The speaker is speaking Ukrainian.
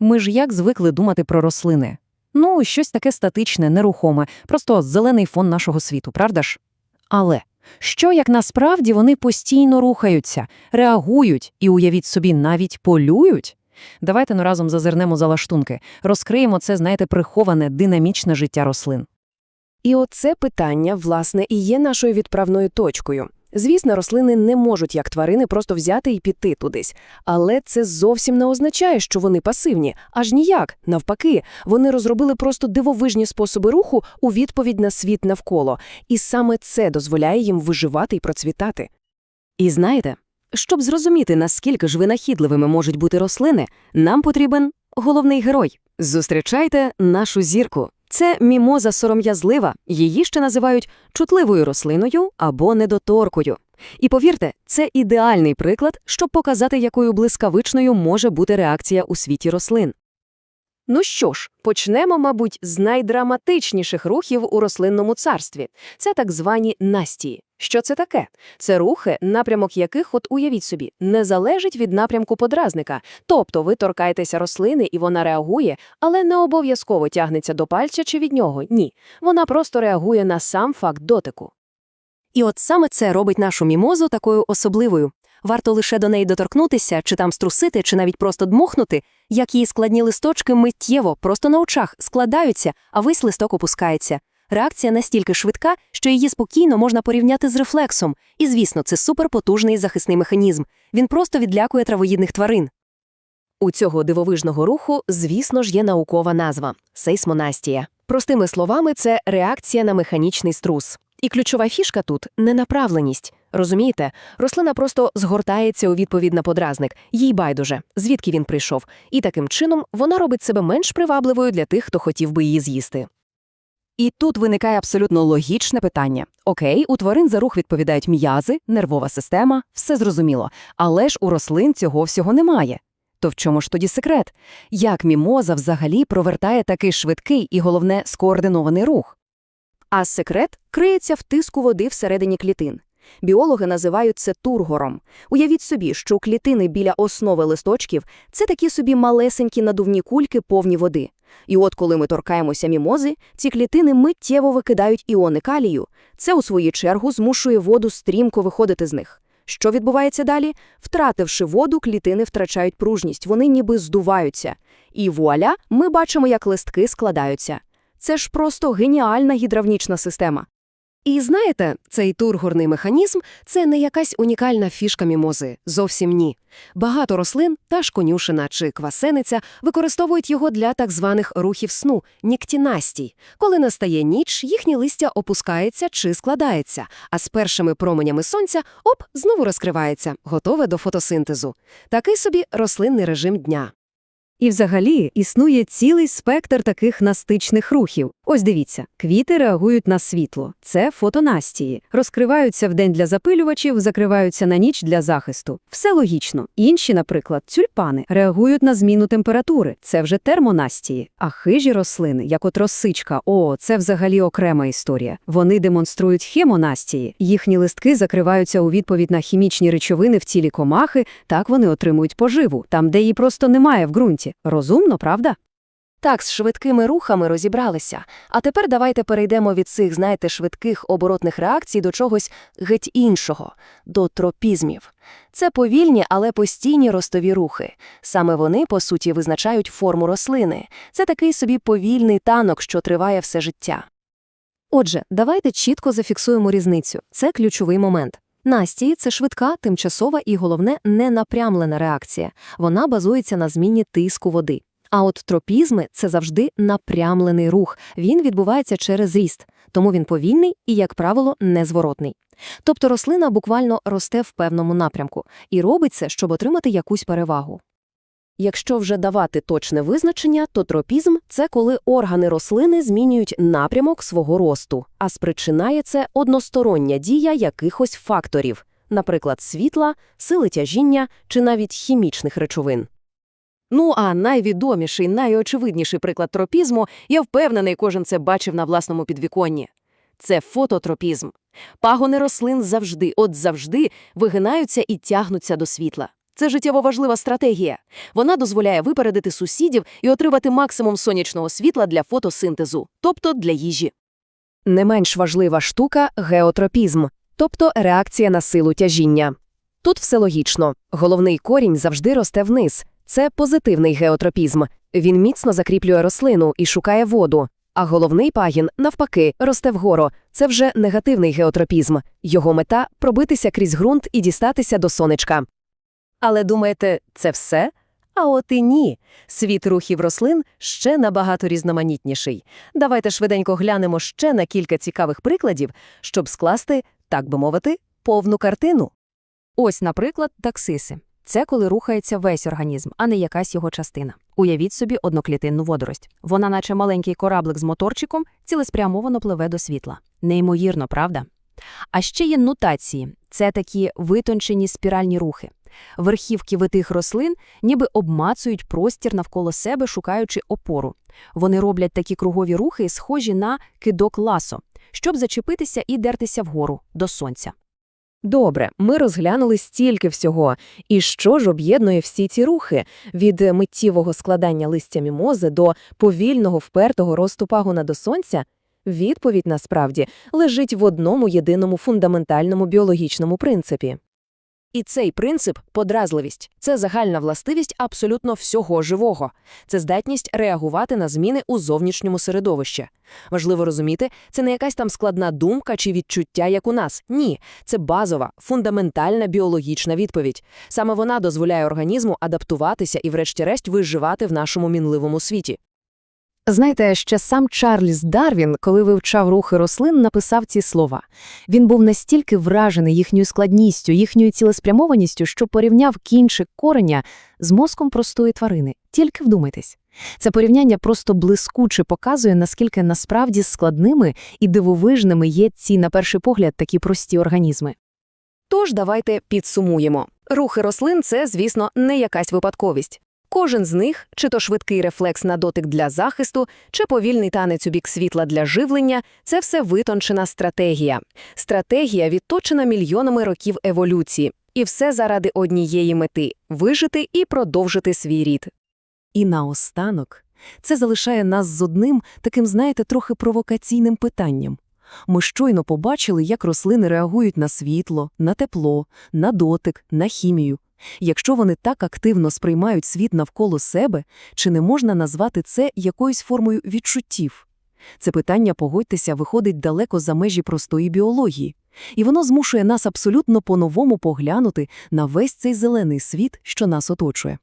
Ми ж як звикли думати про рослини? Ну, щось таке статичне, нерухоме, просто зелений фон нашого світу, правда ж? Але що як насправді вони постійно рухаються, реагують і, уявіть собі, навіть полюють? Давайте ну разом зазирнемо за лаштунки, розкриємо це, знаєте, приховане, динамічне життя рослин. І оце питання, власне, і є нашою відправною точкою. Звісно, рослини не можуть, як тварини, просто взяти і піти тудись. Але це зовсім не означає, що вони пасивні. Аж ніяк. Навпаки, вони розробили просто дивовижні способи руху у відповідь на світ навколо. І саме це дозволяє їм виживати і процвітати. І знаєте, щоб зрозуміти, наскільки ж винахідливими можуть бути рослини, нам потрібен головний герой. Зустрічайте нашу зірку. Це мімоза сором'язлива, її ще називають чутливою рослиною або недоторкою. І повірте, це ідеальний приклад, щоб показати, якою блискавичною може бути реакція у світі рослин. Ну що ж, почнемо, мабуть, з найдраматичніших рухів у рослинному царстві. Це так звані настії. Що це таке? Це рухи, напрямок яких, от уявіть собі, не залежить від напрямку подразника. Тобто ви торкаєтеся рослини, і вона реагує, але не обов'язково тягнеться до пальця чи від нього. Ні. Вона просто реагує на сам факт дотику. І от саме це робить нашу мімозу такою особливою. Варто лише до неї доторкнутися, чи там струсити, чи навіть просто дмухнути, як її складні листочки миттєво, просто на очах складаються, а весь листок опускається. Реакція настільки швидка, що її спокійно можна порівняти з рефлексом. І, звісно, це суперпотужний захисний механізм. Він просто відлякує травоїдних тварин. У цього дивовижного руху, звісно ж, є наукова назва сейсмонастія. Простими словами, це реакція на механічний струс. І ключова фішка тут ненаправленість. Розумієте, рослина просто згортається у відповідь на подразник, їй байдуже, звідки він прийшов, і таким чином вона робить себе менш привабливою для тих, хто хотів би її з'їсти. І тут виникає абсолютно логічне питання. Окей, у тварин за рух відповідають м'язи, нервова система, все зрозуміло. Але ж у рослин цього всього немає. То в чому ж тоді секрет? Як мімоза взагалі провертає такий швидкий і, головне, скоординований рух? А секрет криється в тиску води всередині клітин. Біологи називають це тургором. Уявіть собі, що клітини біля основи листочків – це такі собі малесенькі надувні кульки повні води. І от коли ми торкаємося мімози, ці клітини миттєво викидають іони калію. Це, у свою чергу, змушує воду стрімко виходити з них. Що відбувається далі? Втративши воду, клітини втрачають пружність, вони ніби здуваються. І вуаля, ми бачимо, як листки складаються. Це ж просто геніальна гідравнічна система. І знаєте, цей тургорний механізм – це не якась унікальна фішка мімози, зовсім ні. Багато рослин, та ж конюшина чи квасениця, використовують його для так званих рухів сну – ніктінастій. Коли настає ніч, їхнє листя опускається чи складається, а з першими променями сонця – оп, знову розкривається, готове до фотосинтезу. Такий собі рослинний режим дня. І взагалі існує цілий спектр таких настичних рухів. Ось дивіться, квіти реагують на світло. Це фотонастії. Розкриваються вдень для запилювачів, закриваються на ніч для захисту. Все логічно. Інші, наприклад, тюльпани, реагують на зміну температури. Це вже термонастії. А хижі рослини, як от росичка, о, це взагалі окрема історія. Вони демонструють хемонастії. Їхні листки закриваються у відповідь на хімічні речовини в тілі комахи, так вони отримують поживу, там, де її просто немає в ґрунті. Розумно, правда? Так, з швидкими рухами розібралися. А тепер давайте перейдемо від цих, знаєте, швидких оборотних реакцій до чогось геть іншого – до тропізмів. Це повільні, але постійні ростові рухи. Саме вони, по суті, визначають форму рослини. Це такий собі повільний танок, що триває все життя. Отже, давайте чітко зафіксуємо різницю. Це ключовий момент. Настії – це швидка, тимчасова і, головне, ненапрямлена реакція. Вона базується на зміні тиску води. А от тропізми – це завжди напрямлений рух. Він відбувається через ріст, тому він повільний і, як правило, незворотний. Тобто рослина буквально росте в певному напрямку і робить це, щоб отримати якусь перевагу. Якщо вже давати точне визначення, то тропізм – це коли органи рослини змінюють напрямок свого росту, а спричинає це одностороння дія якихось факторів, наприклад, світла, сили тяжіння чи навіть хімічних речовин. Ну а найвідоміший, найочевидніший приклад тропізму, я впевнений, кожен це бачив на власному підвіконні. Це фототропізм. Пагони рослин завжди, от завжди, вигинаються і тягнуться до світла. Це життєво важлива стратегія. Вона дозволяє випередити сусідів і отримати максимум сонячного світла для фотосинтезу, тобто для їжі. Не менш важлива штука – геотропізм, тобто реакція на силу тяжіння. Тут все логічно. Головний корінь завжди росте вниз. Це позитивний геотропізм. Він міцно закріплює рослину і шукає воду. А головний пагін, навпаки, росте вгору. Це вже негативний геотропізм. Його мета – пробитися крізь ґрунт і дістатися до сонечка. Але думаєте, це все? А от і ні. Світ рухів рослин ще набагато різноманітніший. Давайте швиденько глянемо ще на кілька цікавих прикладів, щоб скласти, так би мовити, повну картину. Ось, наприклад, таксиси. Це коли рухається весь організм, а не якась його частина. Уявіть собі одноклітинну водорость. Вона, наче маленький кораблик з моторчиком, цілеспрямовано пливе до світла. Неймовірно, правда? А ще є нутації. Це такі витончені спіральні рухи. Верхівки витих рослин ніби обмацують простір навколо себе, шукаючи опору. Вони роблять такі кругові рухи, схожі на кидок ласо, щоб зачепитися і дертися вгору, до сонця. Добре, ми розглянули стільки всього. І що ж об'єднує всі ці рухи? Від миттєвого складання листя мімози до повільного впертого росту пагона до сонця? Відповідь, насправді, лежить в одному єдиному фундаментальному біологічному принципі. І цей принцип подразливість це загальна властивість абсолютно всього живого. Це здатність реагувати на зміни у зовнішньому середовищі. Важливо розуміти, це не якась там складна думка чи відчуття, як у нас. Ні, це базова, фундаментальна біологічна відповідь. Саме вона дозволяє організму адаптуватися і, врешті-решт, виживати в нашому мінливому світі. Знаєте, ще сам Чарльз Дарвін, коли вивчав рухи рослин, написав ці слова. Він був настільки вражений їхньою складністю, їхньою цілеспрямованістю, що порівняв кінчик кореня з мозком простої тварини. Тільки вдумайтесь. Це порівняння просто блискуче показує, наскільки насправді складними і дивовижними є ці, на перший погляд, такі прості організми. Тож давайте підсумуємо. Рухи рослин – це, звісно, не якась випадковість. Кожен з них, чи то швидкий рефлекс на дотик для захисту, чи повільний танець у бік світла для живлення – це все витончена стратегія. Стратегія відточена мільйонами років еволюції. І все заради однієї мети – вижити і продовжити свій рід. І наостанок це залишає нас з одним таким, знаєте, трохи провокаційним питанням. Ми щойно побачили, як рослини реагують на світло, на тепло, на дотик, на хімію. Якщо вони так активно сприймають світ навколо себе, чи не можна назвати це якоюсь формою відчуттів? Це питання, погодьтеся, виходить далеко за межі простої біології. І воно змушує нас абсолютно по-новому поглянути на весь цей зелений світ, що нас оточує.